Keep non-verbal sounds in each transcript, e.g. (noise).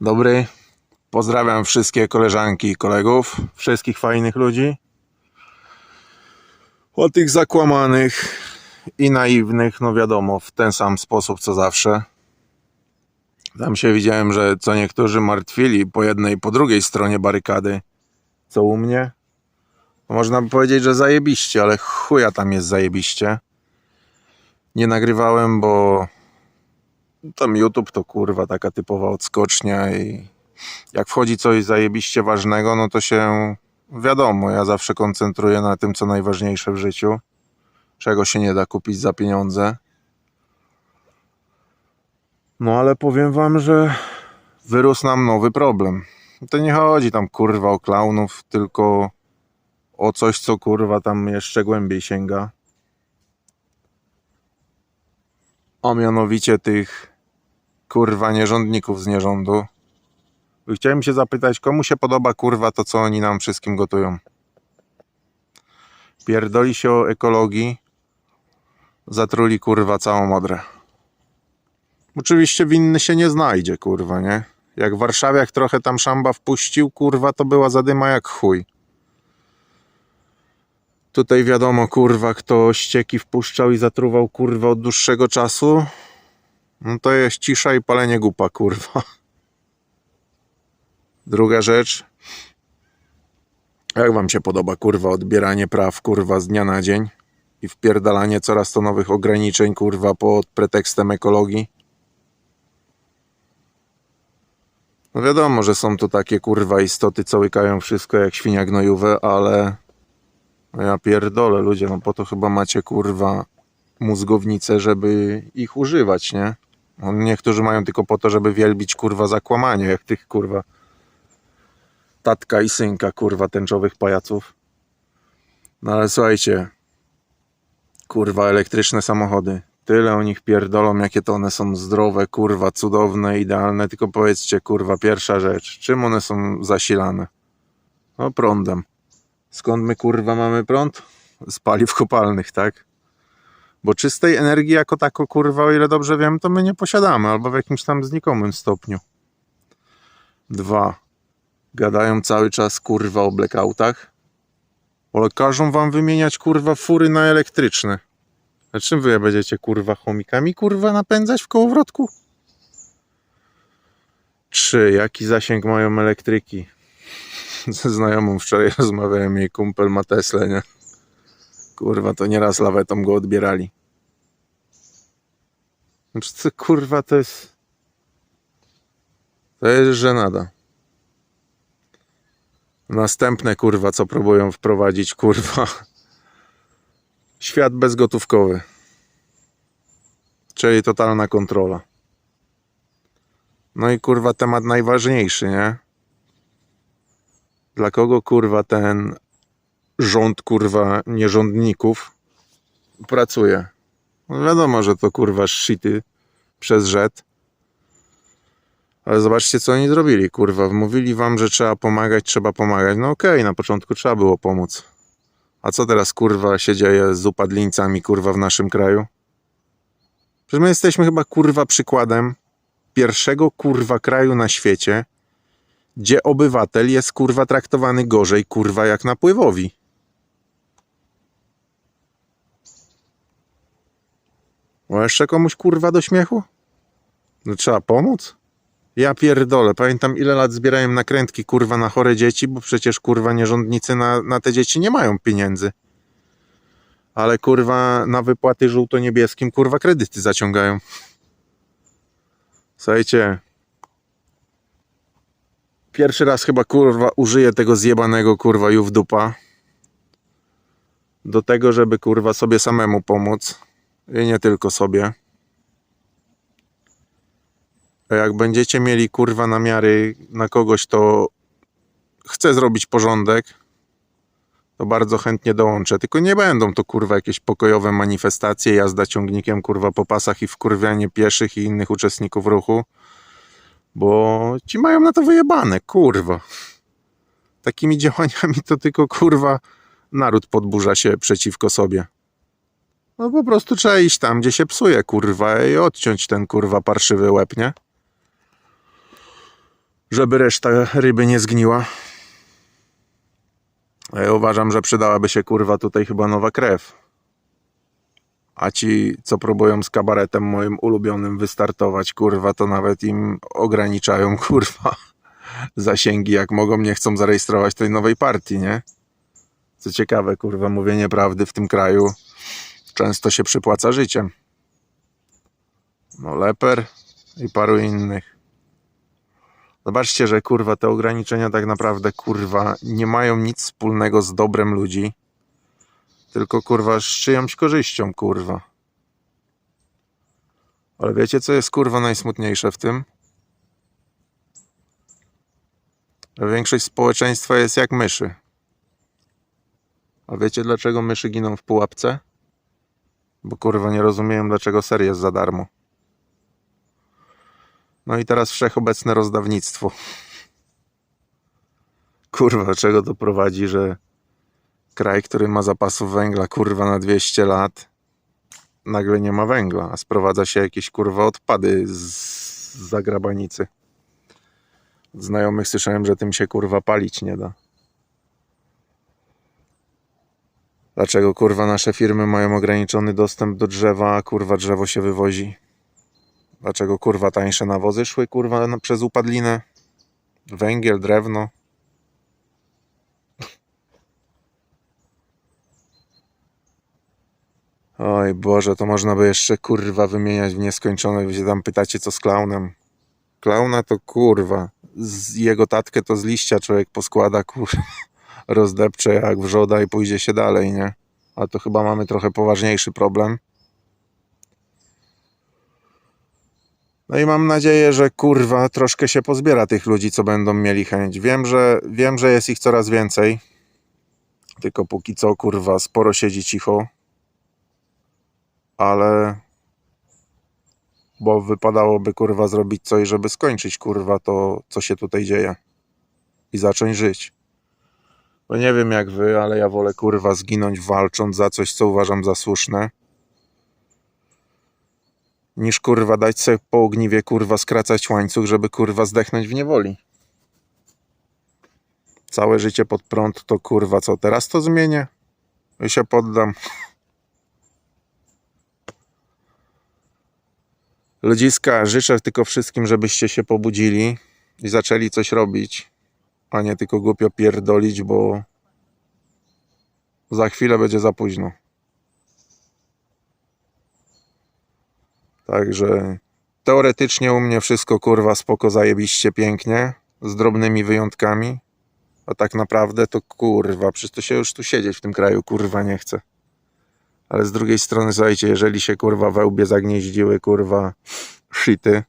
Dobry. Pozdrawiam wszystkie koleżanki i kolegów, wszystkich fajnych ludzi. O tych zakłamanych i naiwnych, no wiadomo, w ten sam sposób co zawsze. Tam się widziałem, że co niektórzy martwili po jednej i po drugiej stronie barykady. Co u mnie? No Można by powiedzieć, że zajebiście, ale chuja tam jest zajebiście. Nie nagrywałem, bo tam YouTube to kurwa taka typowa odskocznia i jak wchodzi coś zajebiście ważnego, no to się wiadomo, ja zawsze koncentruję na tym, co najważniejsze w życiu, czego się nie da kupić za pieniądze. No ale powiem wam, że wyrósł nam nowy problem. To nie chodzi tam kurwa o klaunów, tylko o coś, co kurwa tam jeszcze głębiej sięga. A mianowicie tych kurwa nierządników z nierządu. I Chciałem się zapytać, komu się podoba kurwa to, co oni nam wszystkim gotują? Pierdoli się o ekologii, zatruli kurwa całą modrę. Oczywiście winny się nie znajdzie, kurwa, nie? Jak w Warszawiach trochę tam szamba wpuścił, kurwa, to była zadyma jak chuj. Tutaj wiadomo, kurwa, kto ścieki wpuszczał i zatruwał, kurwa, od dłuższego czasu, no to jest cisza i palenie gupa, kurwa. Druga rzecz. Jak wam się podoba, kurwa, odbieranie praw, kurwa, z dnia na dzień i wpierdalanie coraz to nowych ograniczeń, kurwa, pod pretekstem ekologii? No wiadomo, że są to takie, kurwa, istoty, co łykają wszystko jak świnia gnojowe, ale no ja pierdolę, ludzie, no po to chyba macie, kurwa, mózgownice, żeby ich używać, nie? No, niektórzy mają tylko po to, żeby wielbić, kurwa, zakłamanie, jak tych, kurwa, tatka i synka, kurwa, tęczowych pajaców. No ale słuchajcie, kurwa, elektryczne samochody. Tyle o nich pierdolą, jakie to one są zdrowe, kurwa, cudowne, idealne. Tylko powiedzcie, kurwa, pierwsza rzecz, czym one są zasilane? No prądem. Skąd my, kurwa, mamy prąd? Z paliw kopalnych, tak? Bo czystej energii jako tako, kurwa, o ile dobrze wiem, to my nie posiadamy, albo w jakimś tam znikomym stopniu. Dwa. Gadają cały czas, kurwa, o blackoutach. Ale każą wam wymieniać, kurwa, fury na elektryczne. A czym wy będziecie, kurwa, chomikami, kurwa, napędzać w kołowrotku? Trzy. Jaki zasięg mają elektryki? (laughs) Ze znajomą wczoraj (laughs) rozmawiałem, jej kumpel ma Teslę, nie? Kurwa, to nieraz lawetą go odbierali. Znaczy, co, kurwa, to jest... To jest żenada. Następne, kurwa, co próbują wprowadzić, kurwa. Świat bezgotówkowy. Czyli totalna kontrola. No i kurwa temat najważniejszy, nie? Dla kogo kurwa ten rząd kurwa nierządników pracuje? No wiadomo, że to kurwa shity przez rzet. Ale zobaczcie, co oni zrobili, kurwa. Mówili wam, że trzeba pomagać, trzeba pomagać. No okej, na początku trzeba było pomóc. A co teraz, kurwa, się dzieje z upadlińcami, kurwa, w naszym kraju? Przecież my jesteśmy chyba, kurwa, przykładem pierwszego, kurwa, kraju na świecie, gdzie obywatel jest, kurwa, traktowany gorzej, kurwa, jak napływowi. O, jeszcze komuś, kurwa, do śmiechu? No trzeba pomóc? Ja pierdolę, pamiętam ile lat zbierałem nakrętki kurwa na chore dzieci, bo przecież kurwa nierządnicy na, na te dzieci nie mają pieniędzy. Ale kurwa na wypłaty żółto-niebieskim kurwa kredyty zaciągają. Słuchajcie. Pierwszy raz chyba kurwa użyję tego zjebanego kurwa już w dupa. Do tego, żeby kurwa sobie samemu pomóc. I nie tylko sobie. A jak będziecie mieli kurwa namiary na kogoś, to chce zrobić porządek, to bardzo chętnie dołączę. Tylko nie będą to kurwa jakieś pokojowe manifestacje, jazda ciągnikiem kurwa po pasach i wkurwianie pieszych i innych uczestników ruchu, bo ci mają na to wyjebane, kurwa. Takimi działaniami to tylko kurwa naród podburza się przeciwko sobie. No po prostu trzeba iść tam, gdzie się psuje, kurwa, i odciąć ten kurwa parszywy łeb, nie? żeby reszta ryby nie zgniła. Ja uważam, że przydałaby się kurwa tutaj chyba nowa krew. A ci, co próbują z kabaretem moim ulubionym wystartować, kurwa, to nawet im ograniczają, (laughs) kurwa, zasięgi, jak mogą, nie chcą zarejestrować tej nowej partii, nie? Co ciekawe, kurwa, mówienie prawdy w tym kraju często się przypłaca życiem. No, Leper i paru innych. Zobaczcie, że kurwa te ograniczenia tak naprawdę kurwa nie mają nic wspólnego z dobrem ludzi, tylko kurwa z czyjąś korzyścią, kurwa. Ale wiecie, co jest kurwa najsmutniejsze w tym? Że większość społeczeństwa jest jak myszy. A wiecie, dlaczego myszy giną w pułapce? Bo kurwa nie rozumieją, dlaczego ser jest za darmo. No i teraz wszechobecne rozdawnictwo. Kurwa, czego to prowadzi, że kraj, który ma zapasów węgla kurwa na 200 lat, nagle nie ma węgla, a sprowadza się jakieś kurwa odpady z, zagrabanicy. Znajomych słyszałem, że tym się kurwa palić nie da. Dlaczego kurwa nasze firmy mają ograniczony dostęp do drzewa, a kurwa drzewo się wywozi? Dlaczego kurwa tańsze nawozy szły kurwa przez upadlinę? Węgiel, drewno. Oj Boże, to można by jeszcze kurwa wymieniać w nieskończoność. Wy się tam pytacie co z klaunem. Klauna to kurwa. Z jego tatkę to z liścia człowiek poskłada kurwa. Rozdepcze jak wrzoda i pójdzie się dalej, nie? A to chyba mamy trochę poważniejszy problem. No i mam nadzieję, że kurwa troszkę się pozbiera tych ludzi, co będą mieli chęć. Wiem, że wiem, że jest ich coraz więcej. Tylko póki co kurwa sporo siedzi cicho. Ale bo wypadałoby kurwa zrobić coś, żeby skończyć kurwa to, co się tutaj dzieje i zacząć żyć. Bo nie wiem jak wy, ale ja wolę kurwa zginąć walcząc za coś, co uważam za słuszne niż kurwa dać sobie po ogniwie kurwa skracać łańcuch, żeby kurwa zdechnąć w niewoli. Całe życie pod prąd to kurwa co, teraz to zmienię? I się poddam. Ludziska, życzę tylko wszystkim, żebyście się pobudzili i zaczęli coś robić, a nie tylko głupio pierdolić, bo za chwilę będzie za późno. Także teoretycznie u mnie wszystko kurwa spoko zajebiście pięknie, z drobnymi wyjątkami. A tak naprawdę to kurwa, przecież to się już tu siedzieć w tym kraju kurwa nie chce. Ale z drugiej strony słuchajcie, jeżeli się kurwa we łbie zagnieździły kurwa shity,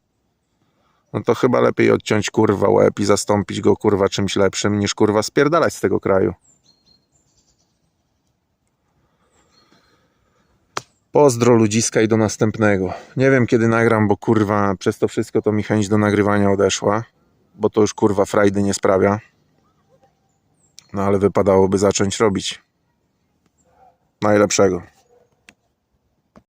no to chyba lepiej odciąć kurwa łeb i zastąpić go kurwa czymś lepszym niż kurwa spierdalać z tego kraju. Pozdro ludziska i do następnego. Nie wiem kiedy nagram, bo kurwa przez to wszystko to mi chęć do nagrywania odeszła. Bo to już kurwa frajdy nie sprawia. No ale wypadałoby zacząć robić. Najlepszego.